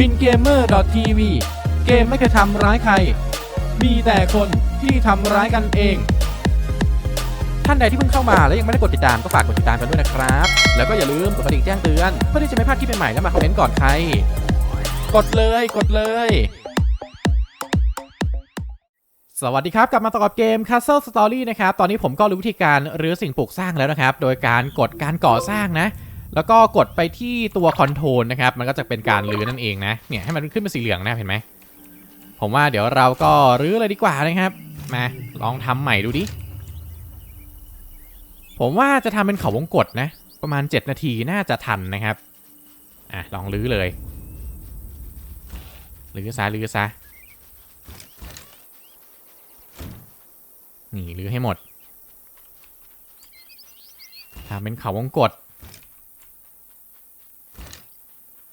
บินเกมเมอร์ TV เกมไม่เคยทำร้ายใคร มีแต่คนที่ทำร้ายกันเอง ท่านใดที่เพิ่งเข้ามาและยังไม่ได้กดติดตามก็ฝากกดติดตามกันด้วยนะครับ แล้วก็อย่าลืมกดกระดิ่งแจ้งเตือนเพื่อที่จะไม่พลาดคลิปใหม่ๆและมาคอมเมนต์ก่อนใคร กดเลยกดเลย สวัสดีครับ กลับมาต่อกับเกม Castle Story นะครับ ตอนนี้ผมก็รู้วิธีการรื้อสิ่งปลูกสร้างแล้วนะครับ โดยการกดการก่อสร้างนะ แล้วก็กดไปที่ตัวคอนโทรลนะครับ มันก็จะเป็นการรื้อนั่นเองนะ เนี่ยให้มันขึ้นเป็นสีเหลืองนะเห็นไหม ผมว่าเดี๋ยวเราก็รื้อเลยดีกว่านะครับ มาลองทำใหม่ดูดิ ผมว่าจะทำเป็นเขาวงกตนะ ประมาณ 7 นาทีน่าจะทันนะครับ อะลองรื้อเลยรื้อซะรื้อซะนี่รื้อให้หมดทำเป็นเขาวงกต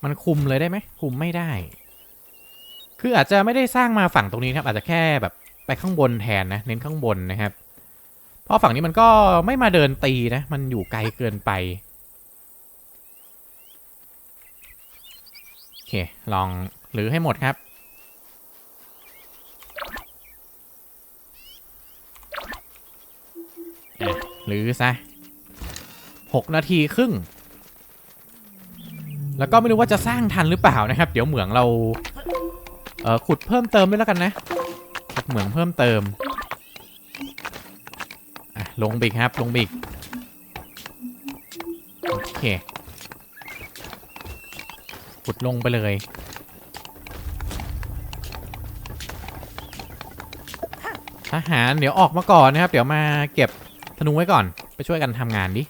มันคุมเลยได้ไหมคุมไม่ได้ คืออาจจะไม่ได้สร้างมาฝั่งตรงนี้ครับ อาจจะแค่แบบไปข้างบนแทนนะ เน้นข้างบนนะครับ เพราะฝั่งนี้มันก็ไม่มาเดินตีนะ มันอยู่ไกลเกินไปโอเคลองหรือให้หมดครับหรือซะหกนาทีครึ่ง แล้วก็ไม่รู้ว่าจะสร้างทันหรือเปล่านะครับ เดี๋ยวเหมืองเราเออขุดเพิ่มเติมด้วยแล้วกันนะขุดเหมืองเพิ่มเติมอะลงไปอีกครับลงไปอีกโอเคขุดลงไปเลยทหารเดี๋ยวออกมาก่อนนะครับ เดี๋ยวมาเก็บธนูไว้ก่อน ไปช่วยกันทำงานดิ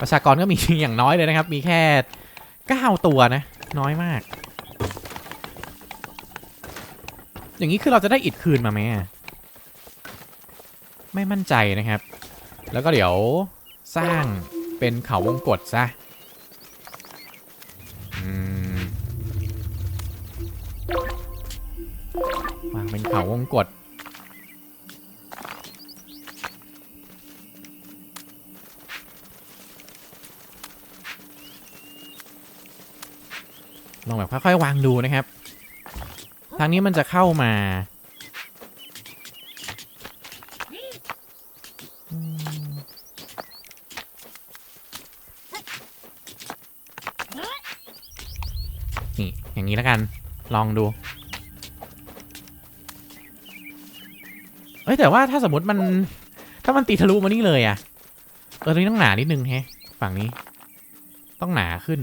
ประชากรก็มีอย่างน้อยเลยนะครับ มีแค่ 9 ตัวนะ น้อยมาก อย่างนี้คือเราจะได้อิดคืนมาไหมไม่มั่นใจนะครับ แล้วก็เดี๋ยวสร้างเป็นเขาวงกตซะอืมวางเป็นเขาวงกต องแบบค่อยๆวางดูนะครับ ทางนี้มันจะเข้ามานี่อย่างนี้แล้วกัน ลองดู เอ้ยแต่ว่าถ้าสมมติมัน ถ้ามันตีทะลุมานี่เลยอะเออตรงนี้ต้องหนานิดนึงแฮะ ฝั่งนี้ ต้องหนาขึ้น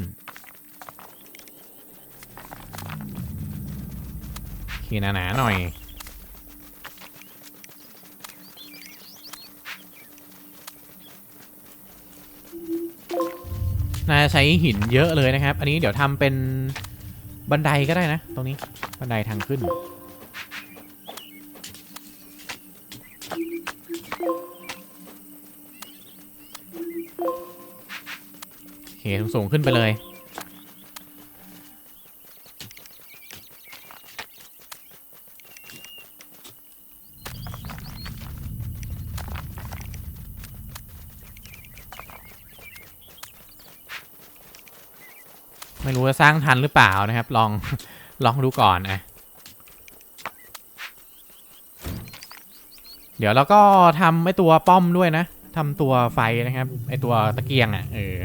โอหนาๆหน่อย น่าใช้หินเยอะเลยนะครับ อันนี้เดี๋ยวทำเป็นบันไดก็ได้นะ ตรงนี้บันไดทางขึ้น โอเคสูงขึ้นไปเลย จะสร้างทันหรือเปล่านะครับ ลองลองดูก่อนนะเดี๋ยวเราก็ทำไอตัวป้อมด้วยนะทำตัวไฟนะครับไอตัวตะเกียงอะเออ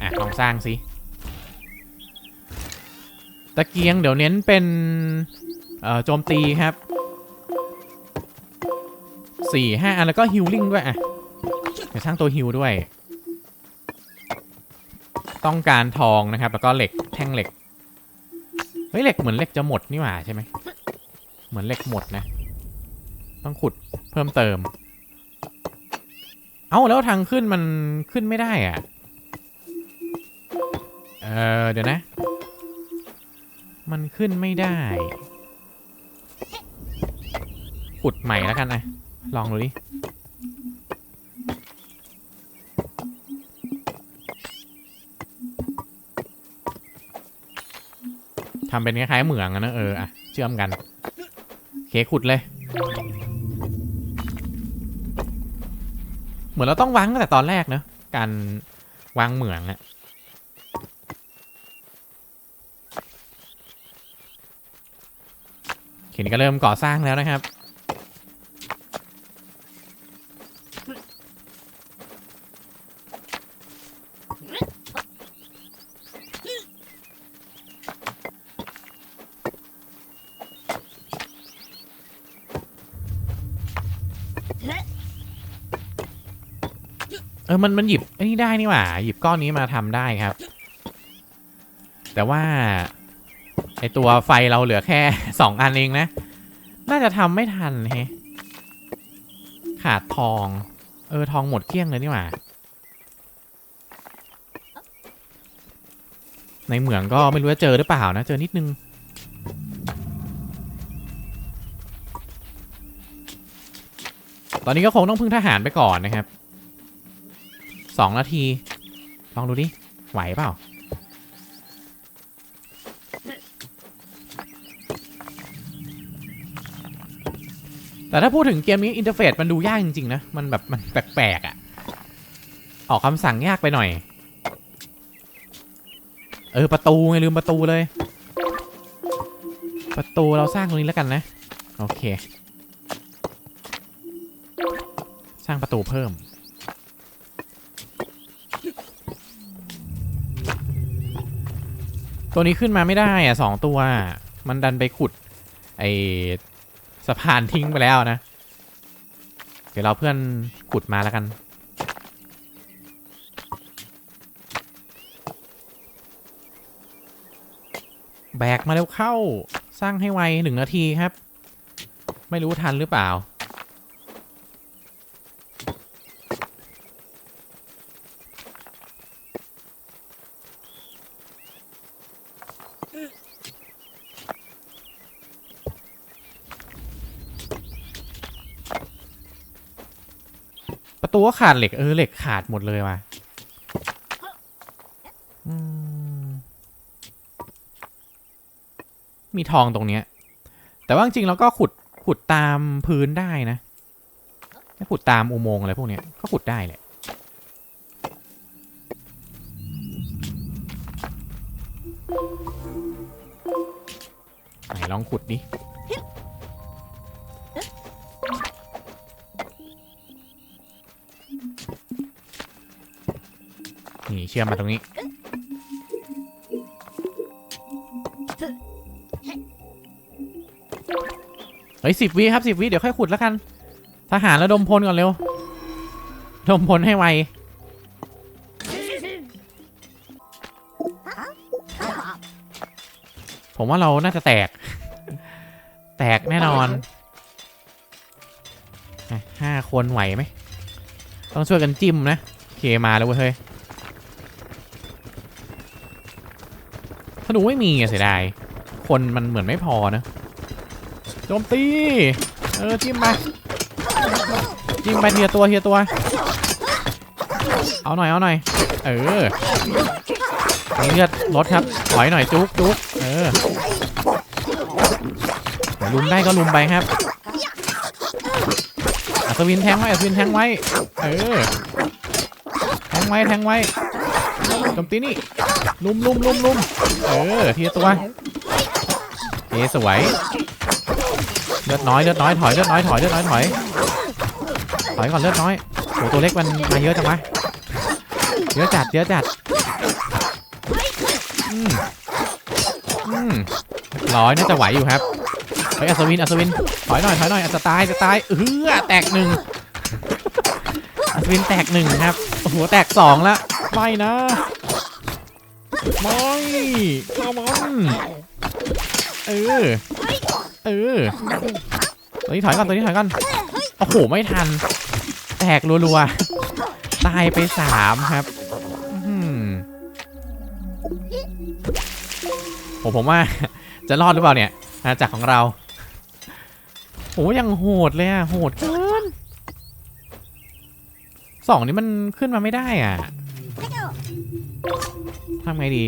อะลองสร้างสิตะเกียงเดี๋ยวเน้นเป็นโจมตีครับสี่ห้าอันแล้วก็ฮิลลิ่งด้วยอะเดี๋ยวสร้างตัวฮิลด้วย ต้องการทองนะครับ แล้วก็เหล็ก แท่งเหล็ก เฮ้ยเหล็กเหมือนเหล็กจะหมดนี่หว่าใช่ไหม เหมือนเหล็กหมดนะ ต้องขุดเพิ่มเติม เอ้าแล้วทางขึ้นมันขึ้นไม่ได้อะ เออเดี๋ยวนะ มันขึ้นไม่ได้ ขุดใหม่แล้วกันนะ ลองดูดิ ทำเป็นคล้ายๆเหมืองนะเอออะเชื่อมกันเคขุดเลย เหมือนเราต้องวางตั้งแต่ตอนแรกเนอะการวางเหมืองอะเข็นก็เริ่มก่อสร้างแล้วนะครับ ออมันมันหยิบไอ้นี่ได้นี่หว่า หยิบก้อนนี้มาทำได้ครับ แต่ว่าไอตัวไฟเราเหลือแค่สองอันเองนะ น่าจะทำไม่ทันเฮขาดทอง เออทองหมดเกลี้ยงเลยนี่หว่า ในเหมืองก็ไม่รู้จะเจอหรือเปล่านะ เจอนิดนึงตอนนี้ก็คงต้องพึ่งทหารไปก่อนนะครับ สองนาที ลองดูดิ ไหวเปล่า แต่ถ้าพูดถึงเกมนี้อินเทอร์เฟซมันดูยากจริง ๆ นะ มันแบบ มันแปลกๆอะ่ะ ออกคำสั่งยากไปหน่อย เออ ประตูไงลืมประตูเลย ประตูเราสร้างตรงนี้แล้วกันนะ โอเค สร้างประตูเพิ่ม ตัวนี้ขึ้นมาไม่ได้อะสองตัว มันดันไปขุด ไอสะพานทิ้งไปแล้วนะ เดี๋ยวเราเพื่อนขุดมาแล้วกัน แบกมาเร็วเข้า สร้างให้ไวหนึ่งนาทีครับ ไม่รู้ทันหรือเปล่า ประตูก็ขาดเหล็กเออเหล็กขาดหมดเลยว่ะอืมมีทองตรงเนี้ย แต่ว่าจริงเราก็ขุดขุดตามพื้นได้นะไม่ขุดตามอุโมงค์อะไรพวกเนี้ยก็ขุดได้แหละไหนลองขุดดิ นี่เชื่อมมาตรงนี้ เฮ้ยสิบวิครับสิบวิเดี๋ยวค่อยขุดแล้วกัน ทหารระดมพลก่อนเร็วระดมพลให้ไวผมว่าเราน่าจะแตก แตกแน่นอนห้าคนไหวไหม ต้องช่วยกันจิ้มนะ เคมาแล้วเว้ยเฮ้ยธ นูไม่มีอะเสียดาย คนมันเหมือนไม่พอนะโจมตี เออจิ้มไปจิ้มไปเทีละตัวเทีละตัว เอาหน่อยเอาหน่อย เออมีเลือดลดครับถอยหน่อยจุกจุกเออลุมได้ก็ลุมไปครับอัศวินแทงไว้อัศวินแทงไว้ เออ แทงไว้แทงไว้ จมตีนี่ลุมลุมลุมลุมเออทีละตัวเอสวยเลือดน้อยเลือดน้อยถอยเลือดน้อยถอยเลือดน้อยถอยถอยก่อนเลือดน้อยโหตัวเล็กมันมาเยอะจังวะเยอะจัดเยอะจัดอืมอืมร้อยน่าจะไหวอยู่ครับเฮ้ยอัศวินอัศวินถอยหน่อยถอยหน่อยอาจจะตายจะตายเออแตกหนึ่งอัศวินแตกหนึ่งครับโอ้โหแตกสองละไม่นะ ไม่ข้ามันเออ เออตัวนี้ถอยก่อนตัวนี้ถอยก่อนโอ้โห ไม่ทัน แตกรัวๆ ตายไปสามครับอื้หผมว่าจะรอดหรือเปล่าเนี่ยอาณากของเราโหยังโหดเลยอะโหดเกินสองนี้มันขึ้นมาไม่ได้อะ ทำไงดี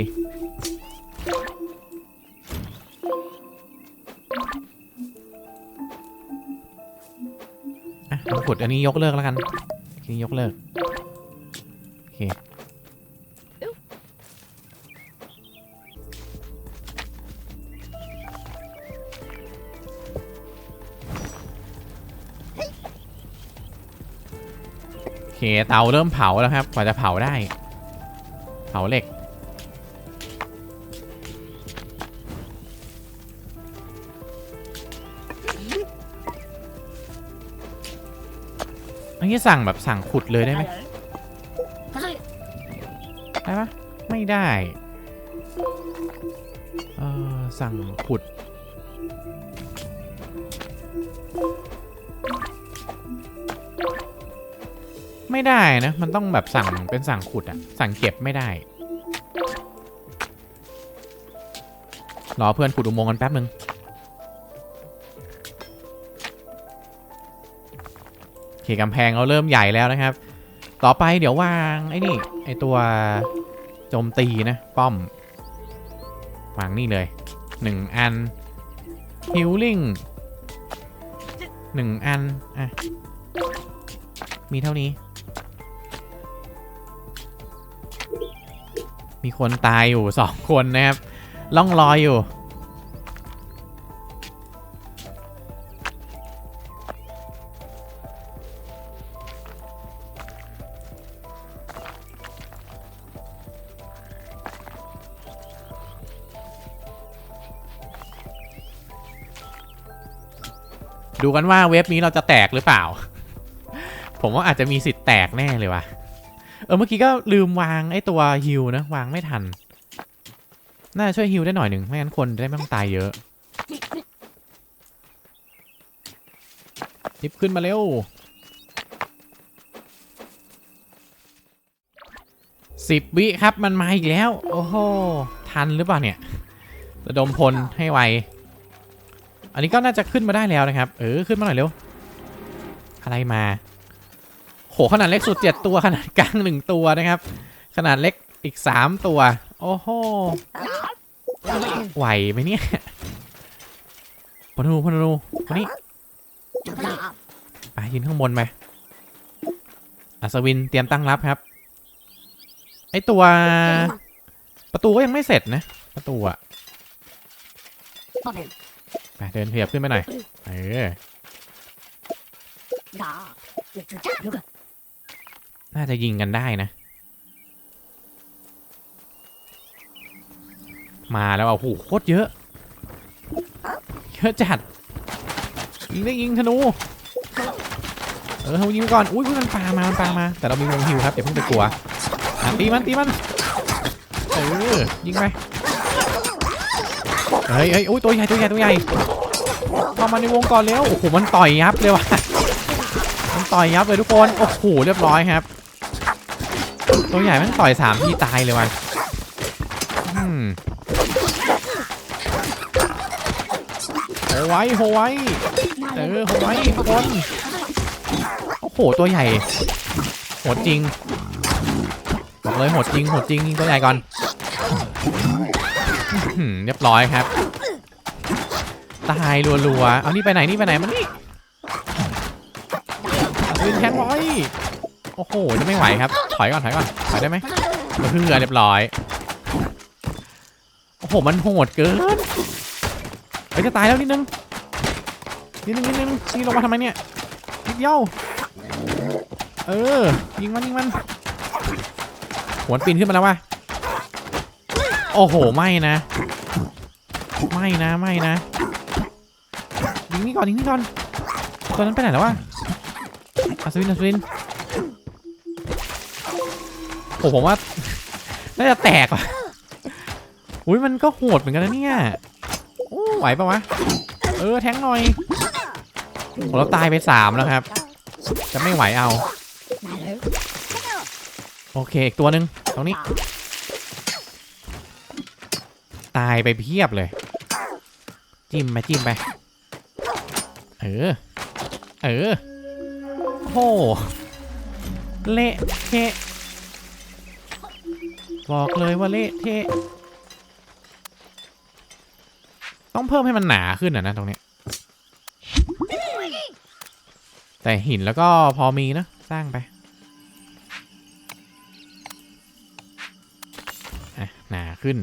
อะขุดอันนี้ยกเลิกแล้วกันทีนี้ยกเลิก โอเคคเตาเริ่มเผาแล้วครับกว่าจะเผาได้ เผาเหล็ก อันนี้สั่งแบบสั่งขุดเลยได้ไหมได้ปะไม่ได้เออสั่งขุด ไม่ได้นะ มันต้องแบบสั่งเป็นสั่งขุดอะสั่งเก็บไม่ได้ รอเพื่อนขุดอุโมงค์กันแป๊บนึง คกำแพงเราเริ่มใหญ่แล้วนะครับ ต่อไปเดี๋ยววางไอ้นี่ไอ้ตัวโจมตีนะ ป้อม วางนี่เลยหนึ่งอันฮิลลิ่งหนึ่งอัน อะ มีเท่านี้ มีคนตายอยู่สองคนนะครับล่องลอยอยู่ ดูกันว่าเว็บนี้เราจะแตกหรือเปล่า ผมว่าอาจจะมีสิทธิ์แตกแน่เลยว่ะ เออเมื่อกี้ก็ลืมวางไอ้ตัวฮิวนะ วางไม่ทัน น่าจะช่วยฮิวได้หน่อยหนึ่งไม่งั้นคนจะได้ไม่ต้องตายเยอะรีบขึ้นมาเร็ว สิบวิครับมันมาอีกแล้ว โอ้โห ทันหรือเปล่าเนี่ย ระดมพลให้ไว อันนี้ก็น่าจะขึ้นมาได้แล้วนะครับ เออขึ้นมาหน่อยเร็ว อะไรมา โหขนาดเล็กสุดเจ็ดตัวขนาดกลางหนึ่งตัวนะครับ ขนาดเล็กอีกสามตัว โอ้โหไหวไหมเนี่ยพนูพนูมานี่ไปยืนข้างบนไปอัศวินเตรียมตั้งรับครับ ไอตัว ประตูก็ยังไม่เสร็จนะ ประตูอะ ไปเดินขยับขึ้นไปหน่อย เออน่าจะยิงกันได้นะ มาแล้วอะโอ้โหโคตรเยอะ เยอะจัด ยิงได้ยิงธนู เออธนูยิงก่อน อุ้ยมันปามา มันปามา แต่เรามีวงฮิวครับอย่าเพิ่งไปกลัวตีมันตีมัน เออยิงไป เฮ้ยเฮ้ยอุ้ยตัวใหญ่ตัวใหญ่ตัวใหญ่เข้ามาในวงก่อนเร็วโอ้โหมันต่อยยับเลยว่ะมันต่อยยับเลยทุกคนโอ้โหเรียบร้อยครับ ตัวใหญ่มันต่อยสามทีตายเลยว่ะอืมโหไว้โหไว้เออโหไว้ทุกคนโอ้โหตัวใหญ่โหดจริงบอกเลยโหดจริงโหดจริงตัวใหญ่ก่อน เรียบร้อยครับ ตายรัวๆ เอานี่ไปไหนนี่ไปไหนมันนี่วินแทงไว้โอ้โหจะไม่ไหวครับ ถอยก่อนถอยก่อนถอยได้ไหมเพื่อเรียบร้อย โอ้โหมันโหดเกินเฮ้ยจะตายแล้วนิดนึงนิดนึงนิดนึงนี่ลงมาทำไมเนี่ยนิดเดียวเออยิงมันยิงมันหัวนปีนขึ้นมาแล้วว่ะ โอ้โห ไม่นะ ไม่นะ ไม่นะ ยิงนี่ก่อน ยิงนี่ก่อน ตัวนั้นไปไหนแล้ววะอัศวินอัศวินโอ้ผมว่า น่าจะแตกว่ะ อุ้ยมันก็โหดเหมือนกันนะเนี่ยโอ้ไหวปะวะ เออ แทงหน่อยเราตายไปสามแล้วครับ จะไม่ไหวเอา โอเค อีกตัวหนึ่งตรงนี้ ตายไปเพียบเลย จิ้มไปจิ้มไป เออ เออโหเละเทะบอกเลยว่าเละเทะต้องเพิ่มให้มันหนาขึ้นอะนะตรงนี้ แต่หินแล้วก็พอมีนะ สร้างไปหนาขึ้น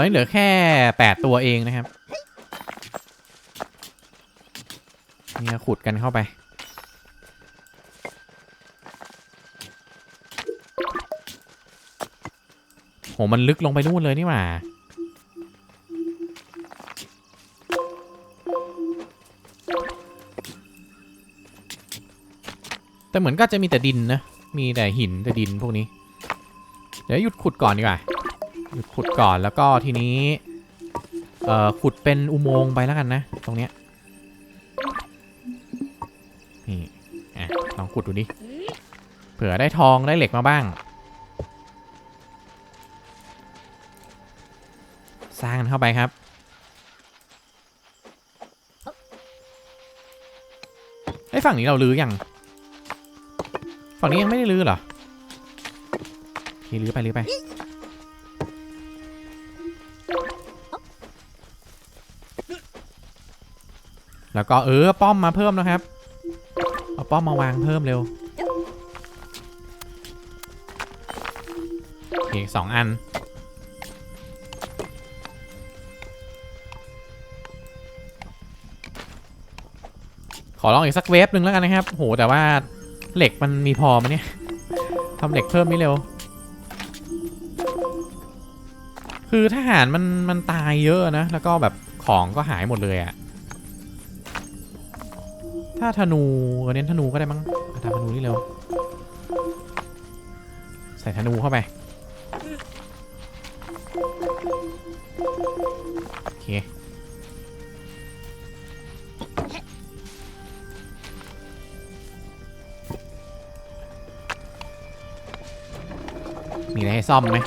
อนนี้เหลือแค่ 8 ตัวเองนะครับเนี่ยขุดกันเข้าไป โห มันลึกลงไปนู่นเลยนี่หว่าแต่เหมือนก็จะมีแต่ดินนะ มีแต่หินแต่ดินพวกนี้ เดี๋ยวหยุดขุดก่อนดีกว่า หยุดขุดก่อนแล้วก็ทีนี้ เอ่อขุดเป็นอุโมงค์ไปแล้วกันนะ ตรงเนี้ยนี่อะลองขุดดูดิเผื่อได้ทองได้เหล็กมาบ้าง สร้างเข้าไปครับไอ้ฝั่งนี้เราลื้อยังฝั่งนี้ยังไม่ได้ลื้อเหรอโอเคลื้อไปลื้อไป แล้วก็เออป้อมมาเพิ่มนะครับ เอาป้อมมาวางเพิ่มเร็วโอเคสองอัน ขอลองอีกสักเวฟหนึ่งแล้วกันนะครับโหแต่ว่าเหล็กมันมีพอไหมเนี่ยทำเหล็กเพิ่มไม่เร็ว คือทหารมันมันตายเยอะนะ แล้วก็แบบของก็หายหมดเลยอะ ถ้าธนูเออเน้นธนูก็ได้มั้งเอาทำธนูนี่เร็ว ใส่ธนูเข้าไป โอเค มีอะไรให้ซ่อมไหม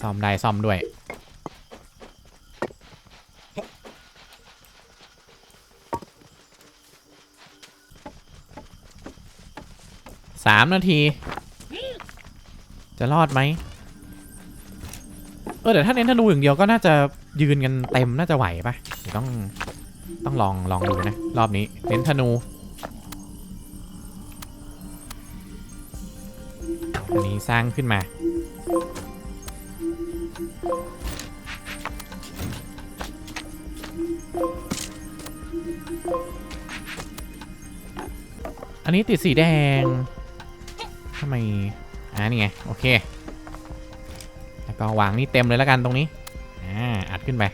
ซ่อมได้ซ่อมด้วย สามนาที จะรอดไหมเออแต่ถ้าเน้นธนูอย่างเดียวก็น่าจะยืนกันเต็มน่าจะไหวปะต้องต้องลองลองดูนะ รอบนี้ เน้นธนูอันนี้สร้างขึ้นมา อันนี้ติดสีแดง ไมอ่านี่ไง โอเค แล้วก็วางนี่เต็มเลยแล้วกันตรงนี้ อ่า อัดขึ้นไป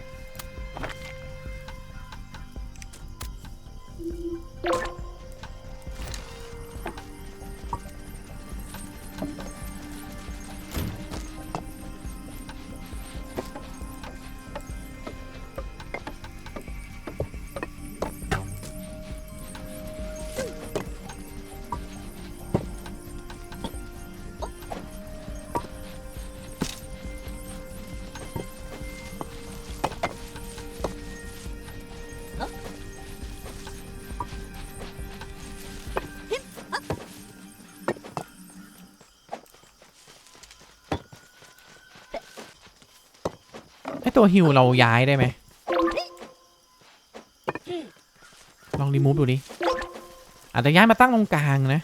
ตัวฮิวเราย้ายได้ไหม ลองรีมูฟดูดิ อาจจะย้ายมาตั้งตรงกลางนะ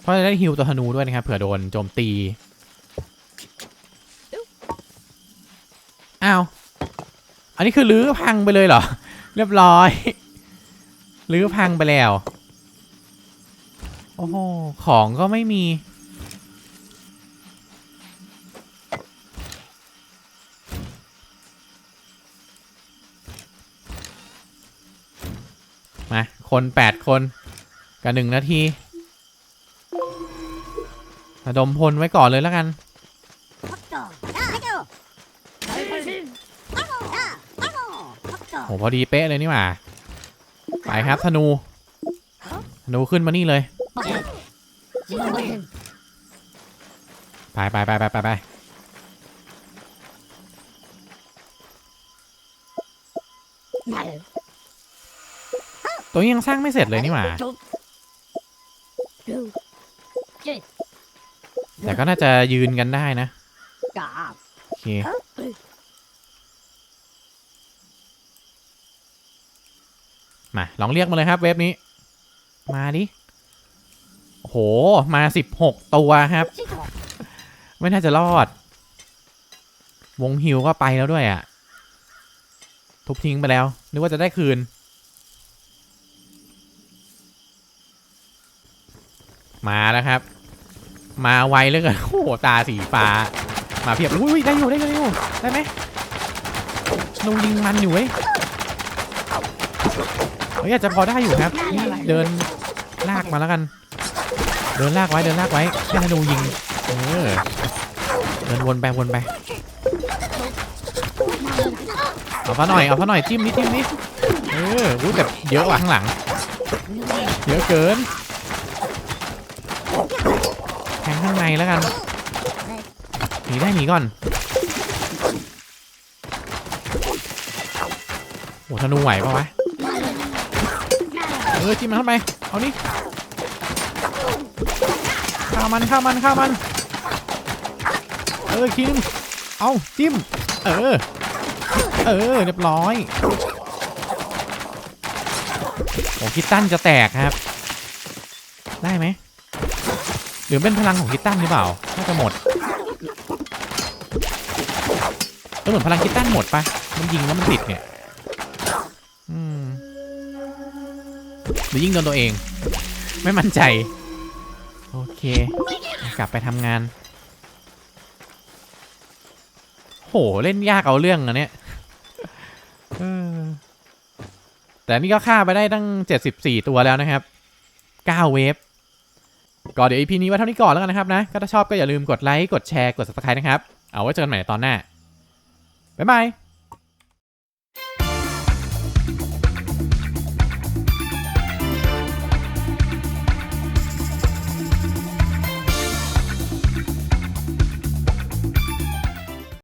เพราะจะได้ฮิวตัวธนูด้วยนะครับเผื่อโดนโจมตี อ้าว อันนี้คือลื้อพังไปเลยเหรอ เรียบร้อยลื้อพังไปแล้ว โอ้โห ของก็ไม่มี คนแปดคน กับหนึ่งนาทีระดมพลไว้ก่อนเลยแล้วกัน โหพอดีเป๊ะเลยนี่หว่า ไปครับธนู ธนูขึ้นมานี่เลย ไปไปไปไปไปไป ตัวนี้ยังสร้างไม่เสร็จเลยนี่หว่า แต่ก็น่าจะยืนกันได้นะโอเคมาลองเรียกมาเลยครับ เว็บนี้ มาดิโห มา16ตัวครับ ไม่น่าจะรอด วงฮิวก็ไปแล้วด้วยอะ่ะ ทุบทิ้งไปแล้ว นึกว่าจะได้คืน มาแล้วครับ มาไวเหลยกันโอ้โหตาสีฟ้า มาเพียบอุ้ยได้อยู่ได้อยู่ได้อยู่ได้ไหมนูลิงมันอยู่เว้ยเฮ้ยอาจจะพอได้อยู่ครับนี่เดินลากมาแล้วกัน เดินลากไว้เดินลากไว้แค่ธนูยิงเออเดินวนไปวนไปเอาซะหน่อยเอาซะหน่อยจิ้มนิดจิ้มนิดเออรู้แต่เยอะว่ะข้างหลัง เยอะเกิน แทง ข้างในแล้วกันหนีได้หนีก่อนโหธนูไหวปะวะเออจิ้มมันเข้าไปเอานี่ฆ่ามันฆ่ามันฆ่ามัน เออคิมเอาจิ้ม เออ เออเรียบร้อยโอ้คิตตันจะแตกครับ ได้ไหม หรือเป็นพลังของคิตตันหรือเปล่า น่าจะหมดเออเหมือนพลังคิตตันหมดปะมันยิงแล้วมันติดเนี่ยหรือยิงโดนตัวเอง ไม่มั่นใจ โอเค กลับไปทำงาน โห เล่นยากเอาเรื่องอะเนี่ยแต่นี่ก็ฆ่าไปได้ตั้ง 74 ตัวแล้วนะครับ 9 เวฟ ก็เดี๋ยว EP นี้ไว้เท่านี้ก่อนแล้วกันนะครับนะ ก็ถ้าชอบก็อย่าลืมกดไลค์ กดแชร์ กด subscribe นะครับ เอาไว้เจอกันใหม่ในตอนหน้า บ๊ายบาย